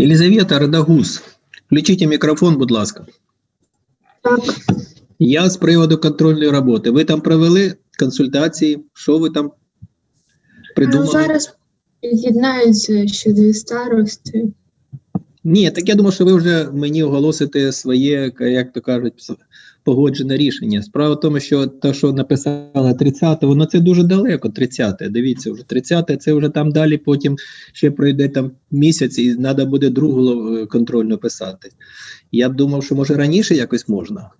Єлизавета Радагус, включіть мікрофон, будь ласка. Так, Я з приводу контрольної роботи. Ви там провели консультації? Що ви там ну, придумали? зараз під'єднаються ще дві старості. Ні, так я думаю, що ви вже мені оголосите своє, як то кажуть, погоджене рішення. Справа в тому, що те, що написала 30, воно це дуже далеко, 30-те, Дивіться, вже 30-те, це вже там далі, потім ще пройде там місяць, і треба буде другу е, контрольну писати. Я б думав, що може раніше якось можна.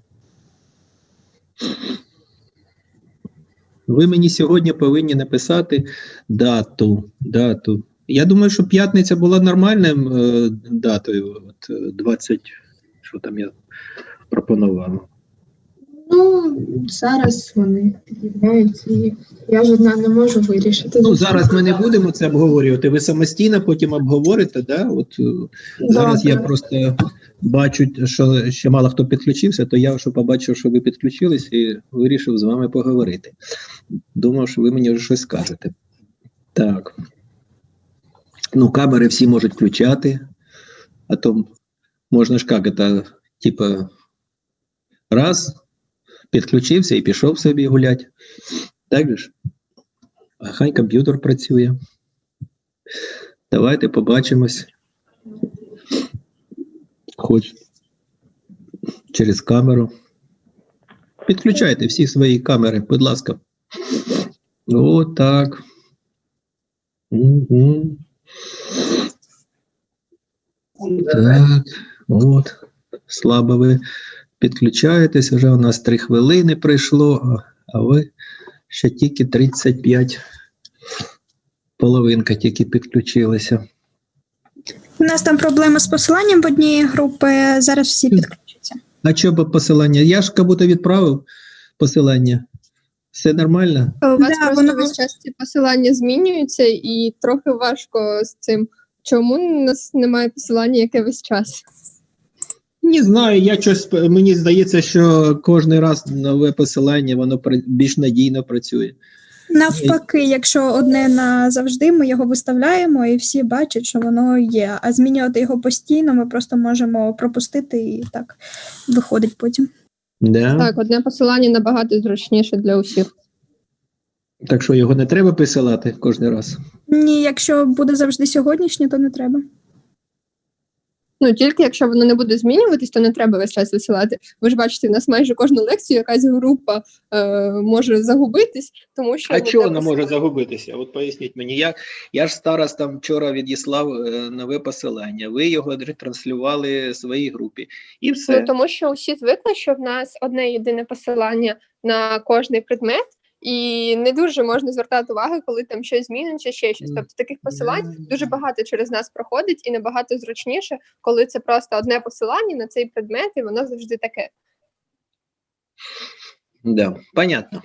Ви мені сьогодні повинні написати дату. дату. Я думаю, що п'ятниця була нормальним е, датою. От е, 20, що там я пропонував. Ну, зараз вони під'єднаються, і я ж одна не можу вирішити. Ну зараз ми не будемо це обговорювати. Ви самостійно потім обговорите. Да? От е, зараз я Добре. просто бачу, що ще мало хто підключився, то я що побачив, що ви підключились, і вирішив з вами поговорити. Думав, що ви мені вже щось скажете. Так. Ну, камери всі можуть включати, а то можна ж як це, типа, раз, підключився і пішов собі гуляти. Так же? А хай комп'ютер працює. Давайте побачимось. Хоч через камеру. Підключайте всі свої камери, будь ласка. О, так. Угу. Так, от. Слабо ви підключаєтесь, вже у нас 3 хвилини пройшло, а- ви ще тільки 35. Половинка тільки підключилася. У нас там проблема з посиланням в одній групи. Зараз всі підключаться. А що по посилання? Я ж будто відправив посилання. Все нормально? У вас Да, просто воно- весь час ці посилання змінюються, і трохи важко з цим. Чому у нас немає посилання, яке весь час? Не знаю, я щось мені здається, що кожен раз нове посилання воно більш надійно працює. Навпаки, якщо одне назавжди, ми його виставляємо і всі бачать, що воно є. А змінювати його постійно ми просто можемо пропустити і так виходить потім. Да? Так. Так, одне посилання набагато зручніше для усіх. так що його не треба присилати кожен раз. Ні, якщо буде завжди сьогоднішнє, то не треба. Ну тільки якщо воно не буде змінюватись, то не треба весь час висилати. Ви ж бачите, у нас майже кожну лекцію якась група е, може загубитись, тому що А не чого вона може загубитися? От поясніть мені. Я, я ж старост там вчора відіслав е, нове посилання. Ви його ретранслювали своїй групі. І все. Ну, тому що усі звикли, що в нас одне єдине посилання на кожний предмет, і не дуже можна звертати увагу, коли там щось змінено чи ще щось. Тобто таких посилань дуже багато через нас проходить, і набагато зручніше, коли це просто одне посилання на цей предмет, і воно завжди таке. Да, понятно.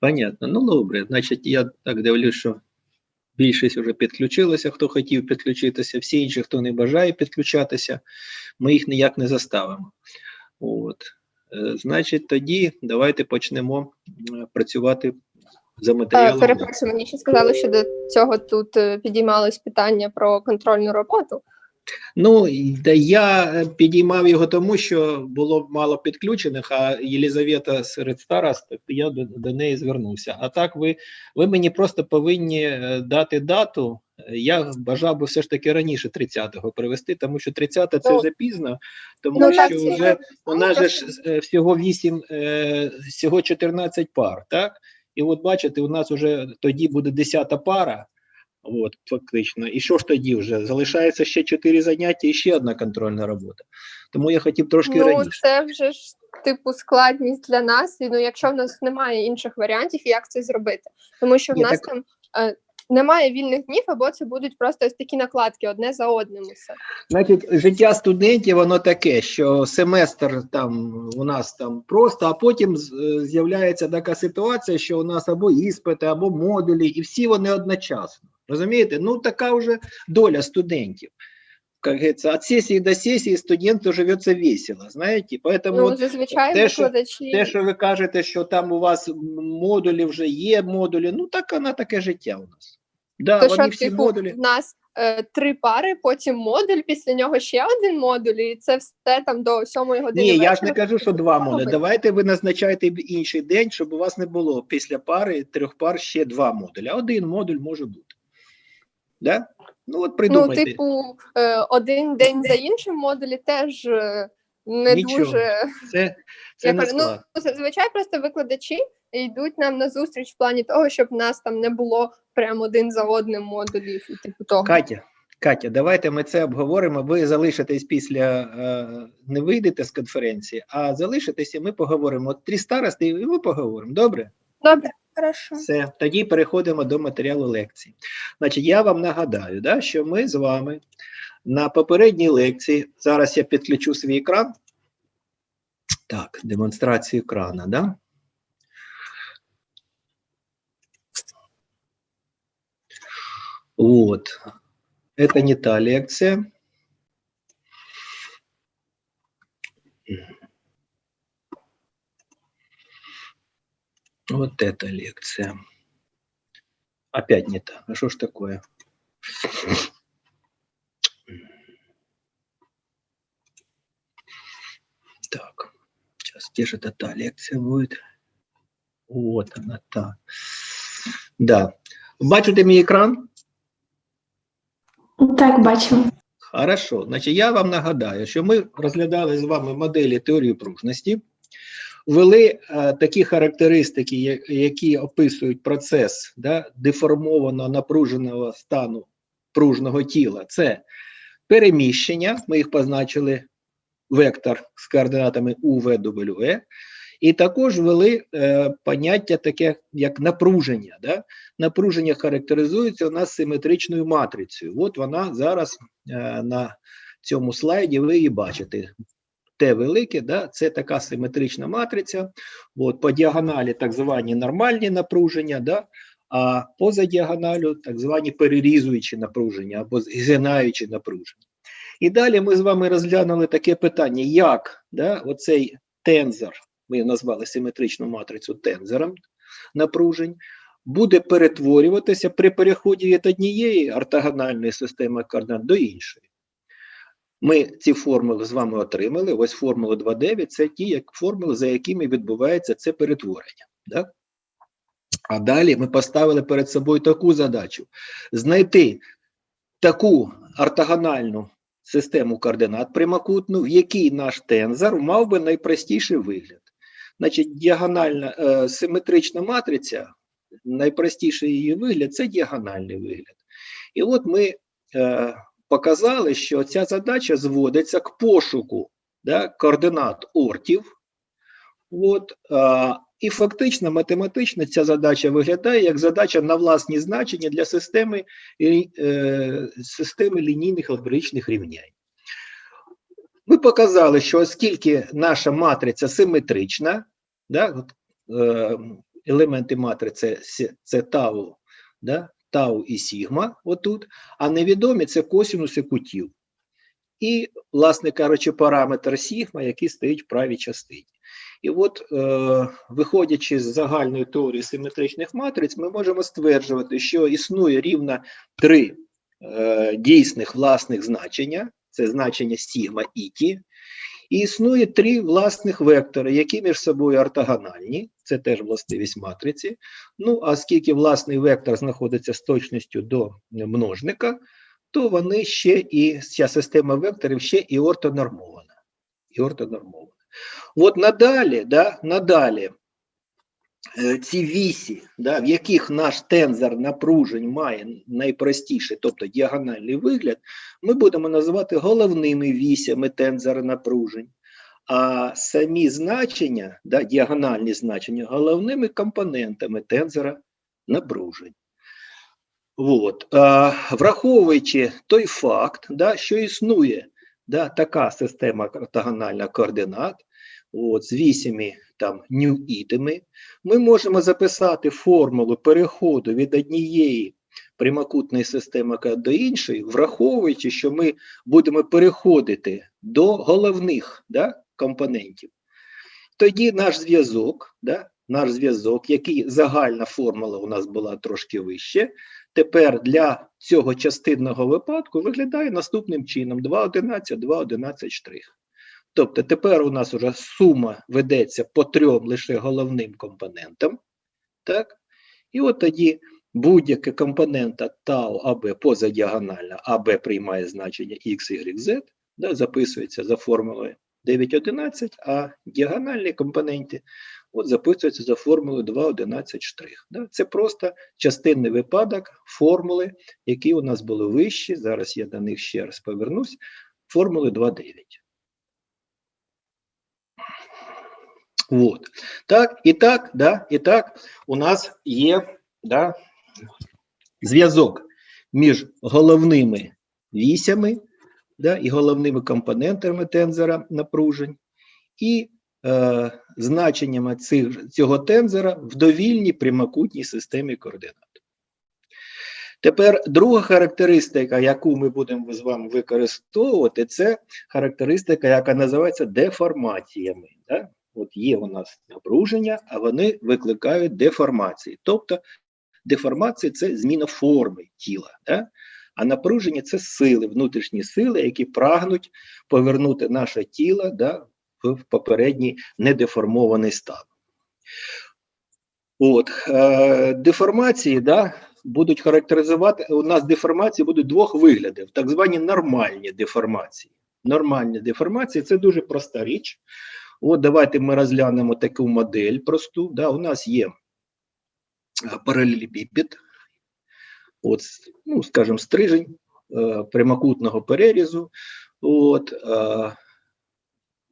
Понятно. Ну добре. Значить, я так дивлюсь, що більшість вже підключилася, хто хотів підключитися, всі інші, хто не бажає підключатися, ми їх ніяк не заставимо. От. Е, Значить, тоді давайте почнемо працювати за Е, матеріалом. Перепрошую, мені ще сказали, що до цього тут е, підіймалось питання про контрольну роботу. Ну, я е, підіймав його тому, що було мало підключених, а Єлізавета серед старост, то я до, до неї звернувся. А так ви, ви мені просто повинні е, дати дату. Я бажав би все ж таки раніше 30-го привести, тому що 30 це Ну, вже пізно, тому Ну, що це вже у нас же ж е, всього 8, е, всього 14 пар, так? І от бачите, у нас вже тоді буде 10 пара. От, фактично. І що ж тоді вже? Залишається ще чотири заняття і ще одна контрольна робота. Тому я хотів трошки Ну, раніше. це вже ж типу складність для нас. І ну, якщо в нас немає інших варіантів, як це зробити? Тому що в Ні, нас так- там немає вільних днів, або це будуть просто ось такі накладки одне за одним. Усе. Значить, життя студентів воно таке, що семестр там у нас там просто, а потім е, з'являється така ситуація, що у нас або іспити, або модулі, і всі вони одночасно. Розумієте? Ну така вже доля студентів. Как говорится, от сесії до сесії студенту живеться весело, знаєте? Поэтому Ну, зазвичай те, що- те, що ви кажете, що там у вас модулі вже є модулі, ну так вона таке життя у нас. Да, то що всі типу, модулі. в нас е, три пари, потім модуль, після нього ще один модуль, і це все там до сьомої години. Ні, я ж не кажу, що два модулі. Давайте ви назначаєте інший день, щоб у вас не було після пари трьох пар ще два модулі. А один модуль може бути. Да? Ну, от Ну, типу, е, один день за іншим модулі теж е, не Нічого. дуже. це це Я не кажу, ну зазвичай просто викладачі йдуть нам на зустріч в плані того, щоб в нас там не було прям один за одним модулів і типу того. Катя, Катя, давайте ми це обговоримо. Ви залишитесь після, е, не вийдете з конференції, а залишитеся, ми поговоримо. От три старости, і ми поговоримо. Добре? Добре, Хорошо. Все, тоді переходимо до матеріалу лекції. Значить, я вам нагадаю, да, що ми з вами на попередній лекції, зараз я підключу свій екран. Так, демонстрацію екрана, да? Вот. Это не та лекция. Вот эта лекция. Опять не та. А что ж такое? Где же это та лекция будет? Вот она та. Да. Бачите мій екран? Так, бачимо. Хорошо. Значить, я вам нагадаю, що ми розглядали з вами моделі теорії пружності, ввели е, такі характеристики, які описують процес да, деформованого напруженого стану пружного тіла. Це переміщення, ми їх позначили вектор з координатами У, В, W, E, і також ввели е, поняття таке, як напруження. Да? Напруження характеризується у нас симетричною матрицею. От вона зараз е, на цьому слайді ви її бачите. Т велике, да, це така симетрична матриця. От, по діагоналі так звані нормальні напруження, да, а поза діагоналю так звані перерізуючі напруження або згинаючі напруження. І далі ми з вами розглянули таке питання, як да, оцей тензор, ми назвали симетричну матрицю тензором напружень, буде перетворюватися при переході від однієї ортогональної системи координат до іншої. Ми ці формули з вами отримали. Ось формула 2.9 це ті як формули, за якими відбувається це перетворення. Да? А далі ми поставили перед собою таку задачу: знайти таку ортогональну систему координат прямокутну, в якій наш тензор мав би найпростіший вигляд. Значить, діагональна е, симетрична матриця, найпростіший її вигляд це діагональний вигляд. І от ми е, показали, що ця задача зводиться к пошуку да, координат ортів. От, а, і фактично математично ця задача виглядає як задача на власні значення для системи, е, системи лінійних алгебричних рівнянь. Ми показали, що оскільки наша матриця симетрична, да, от, е, елементи матриці це тау, да, тау і сігма, отут, а невідомі це косінуси кутів. І, власне кажучи, параметр сігма, який стоїть в правій частині. І от, е, виходячи з загальної теорії симетричних матриць, ми можемо стверджувати, що існує рівно три е, дійсних власних значення, це значення сігма і ті, і існує три власних вектори, які між собою ортогональні, це теж властивість матриці. Ну, а оскільки власний вектор знаходиться з точністю до множника, то вони ще і ця система векторів ще і ортонормована. І ортонормована. От надалі, да, надалі е, ці вісі, да, в яких наш тензор напружень має найпростіший, тобто діагональний вигляд, ми будемо називати головними вісями тензора напружень. А самі значення, да, діагональні значення, головними компонентами тензора напружень. От. А, враховуючи той факт, да, що існує да, така система ортогональних координат, от, з вісями там ньюітами, ми можемо записати формулу переходу від однієї прямокутної системи до іншої, враховуючи, що ми будемо переходити до головних да, компонентів. Тоді наш зв'язок, да, наш зв'язок, який загальна формула у нас була трошки вище, тепер для цього частинного випадку виглядає наступним чином: 2,11, 2,11 штрих. Тобто тепер у нас уже сума ведеться по трьом лише головним компонентам. Так? І от тоді будь-яка компонента тау АБ позадіагональна, АБ приймає значення X, Y, Z, да, записується за формулою 9,11, а діагональні компоненти от записуються за формулою 2,11 штрих. Да. Це просто частинний випадок формули, які у нас були вищі. Зараз я до них ще раз повернусь. Формули 2,9. Вот. Так, і так, да, і так, у нас є да, зв'язок між головними вісями да, і головними компонентами тензора напружень, і е, значеннями цих, цього тензора в довільній прямокутній системі координат. Тепер друга характеристика, яку ми будемо з вами використовувати, це характеристика, яка називається деформаціями. Да? От є у нас напруження, а вони викликають деформації. Тобто деформація це зміна форми тіла. Да? А напруження це сили, внутрішні сили, які прагнуть повернути наше тіло да, в попередній недеформований стан. От, е, деформації да, будуть характеризувати, у нас деформації будуть двох виглядів, так звані нормальні деформації. Нормальні деформації це дуже проста річ. От давайте ми розглянемо таку модель просту. Да, у нас є паралелепіпед, от, ну, скажімо, стрижень е, прямокутного перерізу, от, е,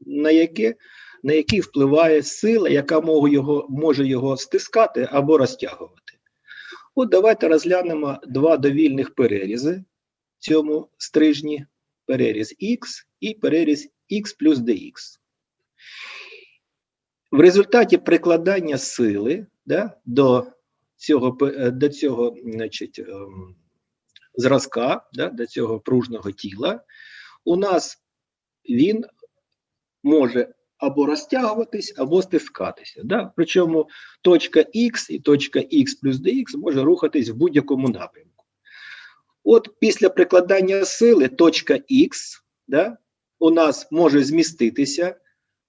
на, яке, на який впливає сила, яка може його, може його стискати або розтягувати. От давайте розглянемо два довільних перерізи цьому стрижні: переріз X і переріз X плюс dx. В результаті прикладання сили да, до цього, до цього значить, ем, зразка, да, до цього пружного тіла, у нас він може або розтягуватись, або стискатися. Да? Причому точка X і точка X плюс dx може рухатись в будь-якому напрямку. От після прикладання сили точка X да, у нас може зміститися,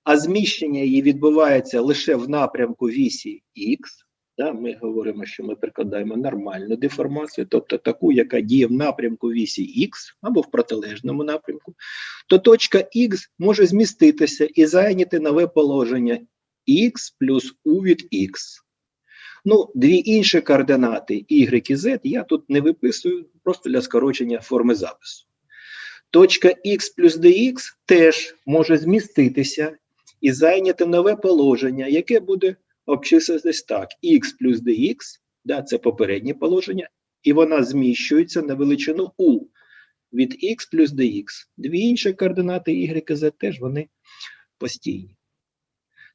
а зміщення її відбувається лише в напрямку вісі X. Да, ми говоримо, що ми прикладаємо нормальну деформацію, тобто таку, яка діє в напрямку вісі X або в протилежному напрямку, то точка X може зміститися і зайняти нове положення X плюс U від X. Ну, дві інші координати Y і Z я тут не виписую, просто для скорочення форми запису. Точка X плюс dx теж може зміститися і зайняти нове положення, яке буде обчислитись так: x плюс dx, да, це попереднє положення, і вона зміщується на величину u від x плюс dx. Дві інші координати y і z теж вони постійні.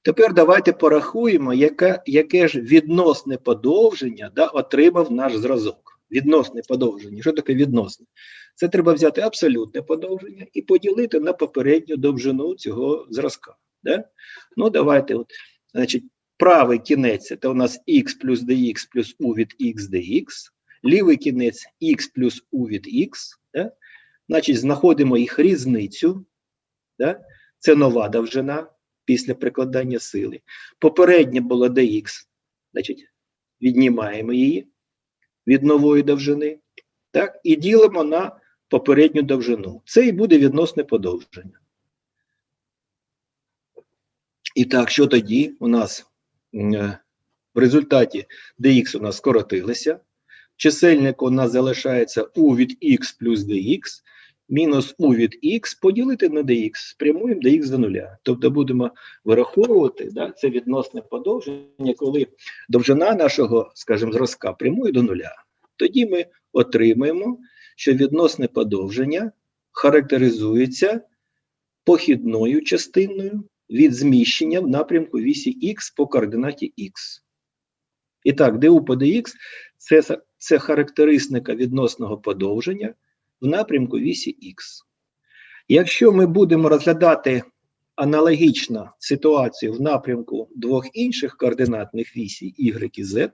Тепер давайте порахуємо, яке, яке ж відносне подовження да, отримав наш зразок. Відносне подовження. Що таке відносне? Це треба взяти абсолютне подовження і поділити на попередню довжину цього зразка. Да? Ну, давайте, от, значить, правий кінець це у нас x плюс dx плюс u від x dx, лівий кінець x плюс u від x. Да? Значить, знаходимо їх різницю. Да? Це нова довжина після прикладання сили. Попереднє було dx, значить, віднімаємо її від нової довжини, так, і ділимо на попередню довжину. Це і буде відносне подовження. І так, що тоді у нас е, в результаті dx у нас скоротилося, чисельник у нас залишається u від x плюс dx, мінус u від x поділити на dx, спрямуємо dx до нуля. Тобто будемо вираховувати да, це відносне подовження, коли довжина нашого, скажімо, зразка прямує до нуля. Тоді ми отримаємо, що відносне подовження характеризується похідною частиною від зміщення в напрямку вісі х по координаті х. І так, du по dx це, це характеристика відносного подовження в напрямку вісі х. Якщо ми будемо розглядати аналогічно ситуацію в напрямку двох інших координатних вісій y і z,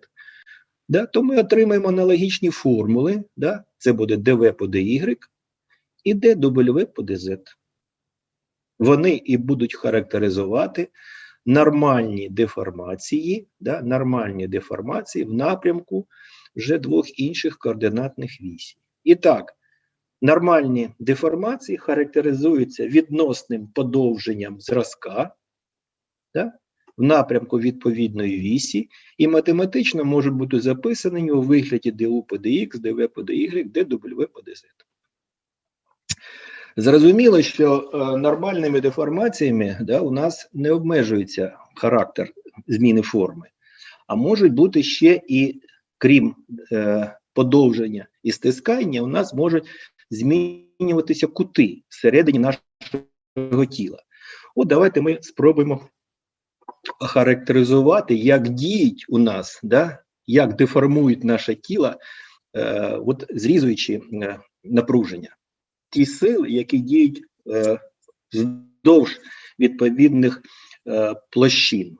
да, то ми отримаємо аналогічні формули. Да, це буде dv по dy і dw по dz. Вони і будуть характеризувати нормальні деформації, да, нормальні деформації в напрямку вже двох інших координатних вісій. І так, нормальні деформації характеризуються відносним подовженням зразка да, в напрямку відповідної вісі, і математично можуть бути записані у вигляді du по dx, dv по dy, dw по dz. Зрозуміло, що е, нормальними деформаціями да, у нас не обмежується характер зміни форми, а можуть бути ще і, крім е, подовження і стискання, у нас можуть змінюватися кути всередині нашого тіла. От давайте ми спробуємо характеризувати, як діють у нас, да, як деформують наше тіло, е, от зрізуючи е, напруження ті сили, які діють е, вздовж відповідних е, площин.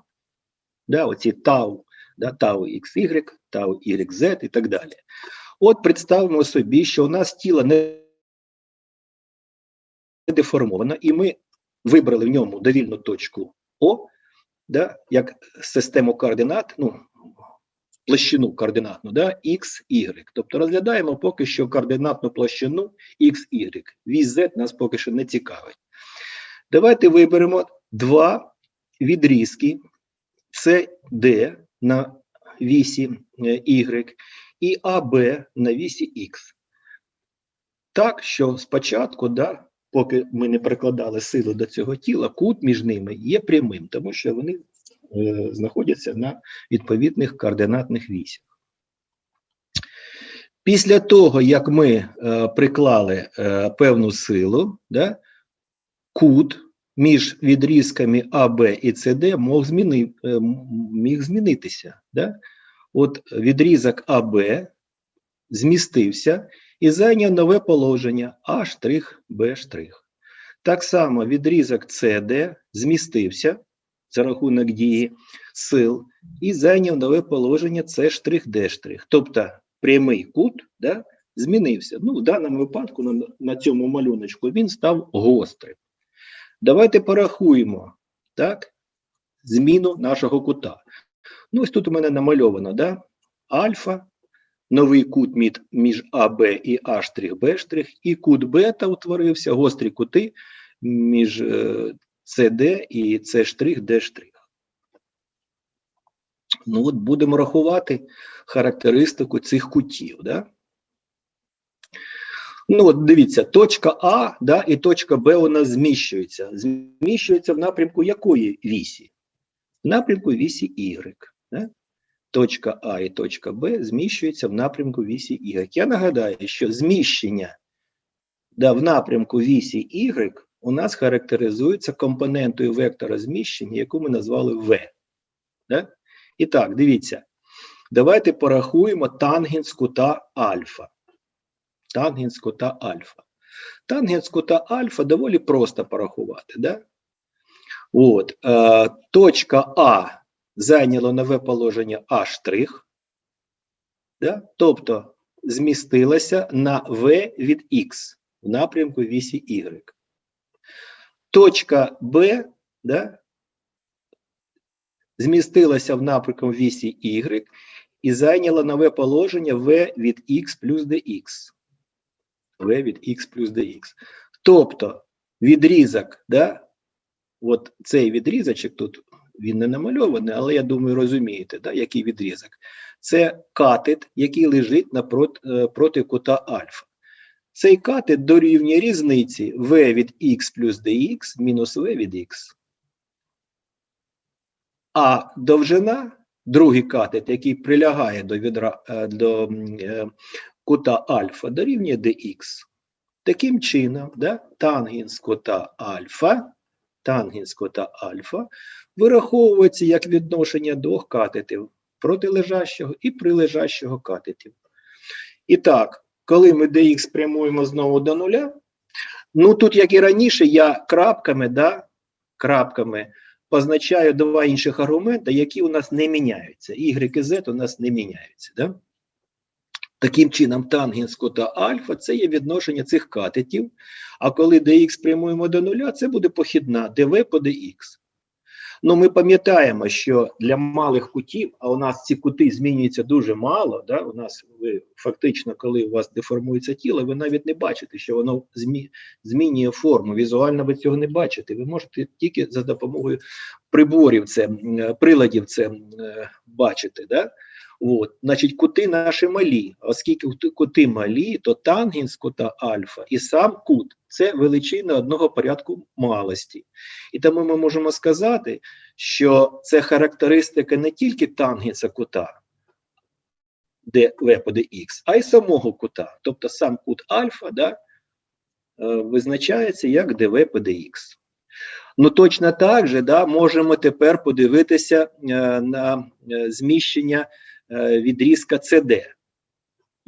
Да, оці тау, да, тау XY, тау YZ і так далі. От представимо собі, що у нас тіло не деформовано, і ми вибрали в ньому довільну точку О, да, як систему координат, ну, площину координатну, да, X, Y. Тобто розглядаємо поки що координатну площину X, Y. Вісь Z нас поки що не цікавить. Давайте виберемо два відрізки CD на вісі е, Y і AB на вісі X. Так, що спочатку, да, поки ми не прикладали сили до цього тіла, кут між ними є прямим, тому що вони знаходяться на відповідних координатних вісях. Після того, як ми е, приклали е, певну силу, да, кут між відрізками АБ і СД мог зміни, е, міг змінитися. Да? От відрізок АБ змістився і зайняв нове положення А', Б'. Так само відрізок СД змістився за рахунок дії сил і зайняв нове положення С', Д'. Тобто прямий кут да, змінився. Ну, в даному випадку на, на цьому малюночку він став гострим. Давайте порахуємо так, зміну нашого кута. Ну, ось тут у мене намальовано да, альфа, новий кут між, АБ і А', Б', і кут бета утворився, гострі кути між СД і Д'. Ну, от будемо рахувати характеристику цих кутів. Да? Ну, от дивіться, точка А да, і точка Б у нас зміщуються. Зміщуються в напрямку якої вісі? В напрямку вісі Y. Да? Точка А і точка Б зміщуються в напрямку вісі Y. Я нагадаю, що зміщення да, в напрямку вісі Y у нас характеризується компонентою вектора зміщення, яку ми назвали V. Да? І так, дивіться, давайте порахуємо тангенс кута альфа. Тангенс кута альфа. Тангенс кута альфа доволі просто порахувати. Да? От, е, точка А зайняла нове положення А', да? тобто змістилася на В від Х в напрямку вісі Y. Точка Б да, змістилася в напрямку вісі Y і зайняла нове положення В від Х плюс dx. В від Х плюс dx. Тобто відрізок, да, от цей відрізочок тут він не намальований, але я думаю, розумієте, да, який відрізок. Це катет, який лежить напроти, е, проти кута альфа. Цей катет дорівнює різниці v від x плюс dx мінус v від x. А довжина, другий катет, який прилягає до, відра, е, до е, кута альфа, дорівнює dx. Таким чином, да, тангенс кута альфа, тангенс кута альфа вираховується як відношення двох катетів протилежащого і прилежащого катетів. І так, коли ми dx прямуємо знову до нуля, ну тут, як і раніше, я крапками, да, крапками позначаю два інших аргументи, які у нас не міняються. Y і Z у нас не міняються. Да? Таким чином, тангенс кута альфа це є відношення цих катетів. А коли dx прямуємо до нуля, це буде похідна dv по dx. Ну, ми пам'ятаємо, що для малих кутів, а у нас ці кути змінюються дуже мало. Да? У нас ви фактично, коли у вас деформується тіло, ви навіть не бачите, що воно змі, змінює форму. Візуально ви цього не бачите. Ви можете тільки за допомогою приборів, це е, приладів це е, бачити. Да? От, значить, кути наші малі. Оскільки кути- малі, то тангенс кута альфа і сам кут це величина одного порядку малості. І тому ми можемо сказати, що це характеристика не тільки тангенса кута, де v по dx, а й самого кута. Тобто сам кут альфа да, е, визначається як dv по dx. Ну, точно так же да, можемо тепер подивитися е, на е, зміщення е, відрізка CD.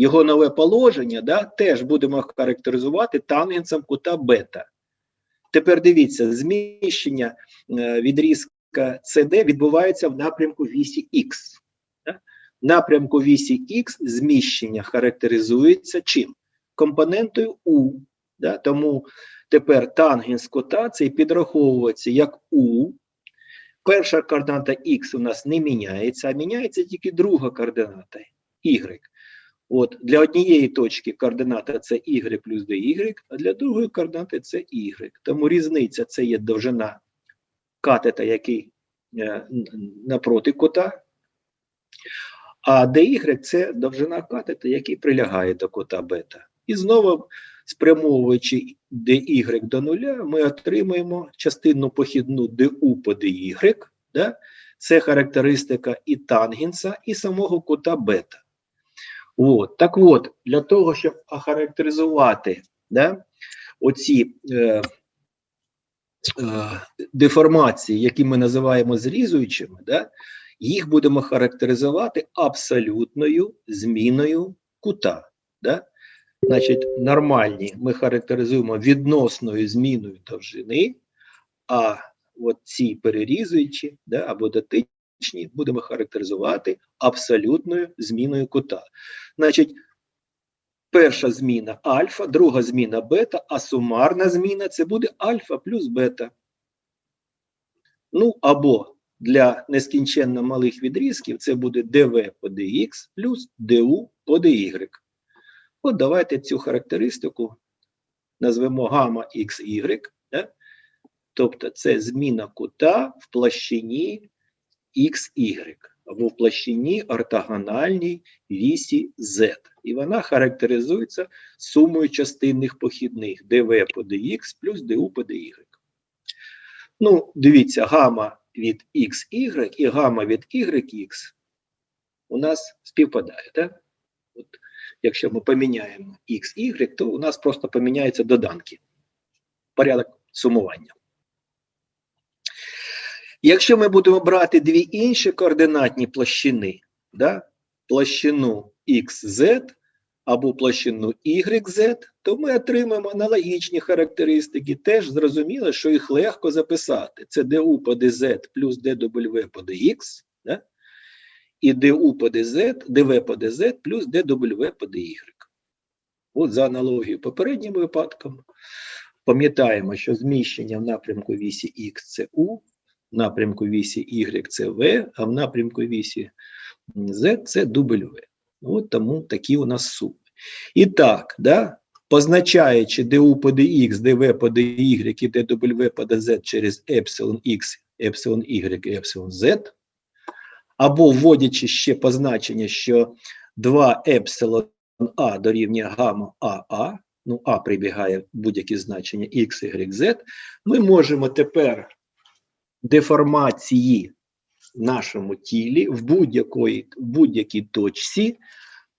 Його нове положення да, теж будемо характеризувати тангенсом кута бета. Тепер дивіться, зміщення е, відрізка CD відбувається в напрямку вісі Х. Да? Напрямку вісі Х зміщення характеризується чим? Компонентою У. Да? Тому тепер тангенс кута це і підраховується як У. Перша координата Х у нас не міняється, а міняється тільки друга координата Y. От для однієї точки координата це y плюс dy, а для другої координати це y. Тому різниця це є довжина катета, який е, напроти кота, а dy це довжина катета, який прилягає до кота бета. І знову спрямовуючи dy до нуля, ми отримуємо частинну похідну du по dy. Да? Це характеристика і тангенса, і самого кута бета. От, так от, для того, щоб охарактеризувати да, оці е, е, деформації, які ми називаємо зрізуючими, да, їх будемо характеризувати абсолютною зміною кута. Да? Значить, нормальні ми характеризуємо відносною зміною довжини, а от ці перерізуючі да, або дотичні будемо характеризувати абсолютною зміною кута. Значить, перша зміна альфа, друга зміна бета, а сумарна зміна це буде альфа плюс бета. Ну, або для нескінченно малих відрізків це буде dv по dx плюс du по dy. От давайте цю характеристику назвемо гамма xy, тобто це зміна кута в площині xy або в площині ортогональній вісі z. І вона характеризується сумою частинних похідних dv по dx плюс du по dy. Ну, дивіться, гама від xy і гама від yx у нас співпадає. Так? От, якщо ми поміняємо xy, то у нас просто поміняються доданки. Порядок сумування. Якщо ми будемо брати дві інші координатні площини, да, площину XZ або площину YZ, то ми отримаємо аналогічні характеристики. Теж зрозуміло, що їх легко записати. Це du по dz плюс dw по dx, да? і du по dz, dv по dz плюс dw по dy. От за аналогією попереднім випадком. Пам'ятаємо, що зміщення в напрямку вісі Х це U, напрямку вісі Y це V, а в напрямку вісі Z це W. От тому такі у нас суми. І так, да, позначаючи du по dx, dv по dy і dw по dz через епсилон x, епсилон y і епсилон z, або вводячи ще позначення, що 2 епсилон а дорівнює гамма АА, ну А прибігає будь-які значення x, y, z, ми можемо тепер деформації в нашому тілі в будь-якій будь-якій точці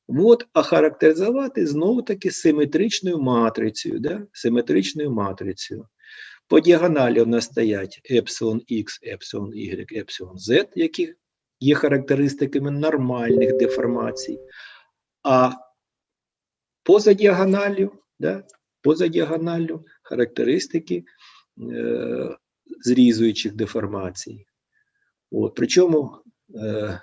от, охарактеризувати знову-таки симетричною матрицею. Да? Симетричною матрицею. По діагоналі у нас стоять епсилон Х, епсилон Y, епсилон Z, які є характеристиками нормальних деформацій. А поза діагоналлю, да, поза діагоналлю характеристики е, зрізуючих деформацій. От, причому е,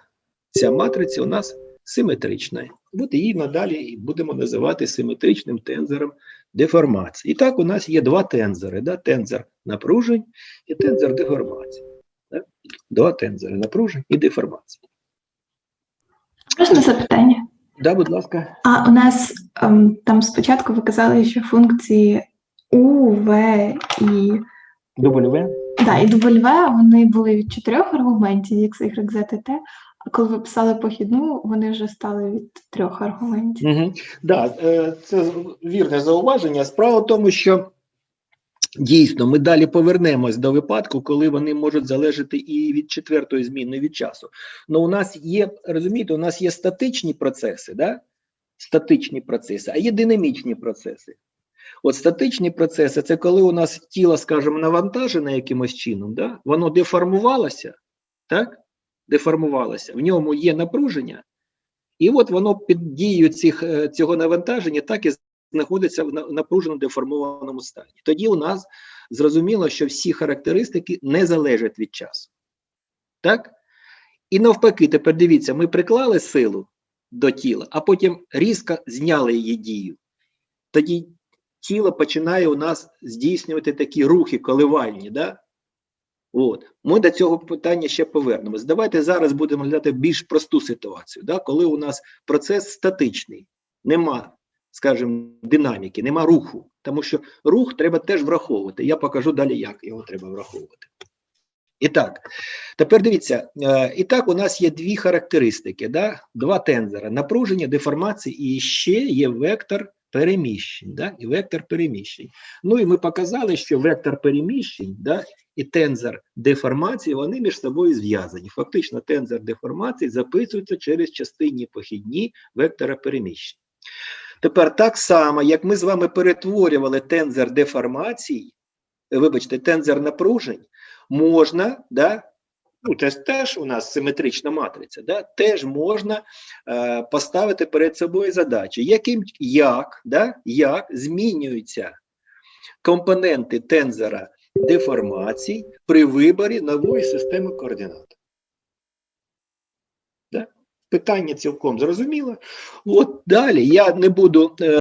ця матриця у нас симетрична. От її надалі будемо називати симетричним тензором деформації. І так, у нас є два тензори: да? тензор напружень і тензор деформації. Да? Два тензори напружень і деформації. Можна запитання? Да, будь ласка. А у нас ем, там спочатку ви казали, що функції У, В і, W. да, і W, вони були від чотирьох аргументів, X, Y, Z і T, а коли ви писали похідну, вони вже стали від трьох аргументів. Угу. Да, е, це вірне зауваження. Справа в тому, що дійсно ми далі повернемось до випадку, коли вони можуть залежати і від четвертої зміни від часу. Ну, у нас є, розумієте, у нас є статичні процеси, да? статичні процеси, а є динамічні процеси. От статичні процеси це коли у нас тіло, скажімо, навантажене якимось чином, да? воно деформувалося, так? Деформувалося, в ньому є напруження, і от воно під дією цих, е, цього навантаження так і знаходиться в на- напружено деформованому стані. Тоді у нас зрозуміло, що всі характеристики не залежать від часу. Так? І навпаки, тепер дивіться, ми приклали силу до тіла, а потім різко зняли її дію. Тоді тіло починає у нас здійснювати такі рухи коливальні. Да? От. Ми до цього питання ще повернемось. Давайте зараз будемо глядати більш просту ситуацію, да? коли у нас процес статичний, нема, скажімо, динаміки, нема руху. Тому що рух треба теж враховувати. Я покажу далі, як його треба враховувати. І так, тепер дивіться, е, і так у нас є дві характеристики, да? два тензори: напруження, деформації, і ще є вектор переміщень. Да? І вектор переміщень. Ну і ми показали, що вектор переміщень да, і тензор деформації вони між собою зв'язані. Фактично, тензор деформації записується через частинні похідні вектора переміщень. Тепер так само, як ми з вами перетворювали тензор деформацій, е, вибачте, тензор напружень, можна, да, ну це теж у нас симетрична матриця, да, теж можна е, поставити перед собою задачу, яким як, да, як змінюються компоненти тензора деформацій при виборі нової системи координат. Да? Питання цілком зрозуміло. От далі я не буду. е,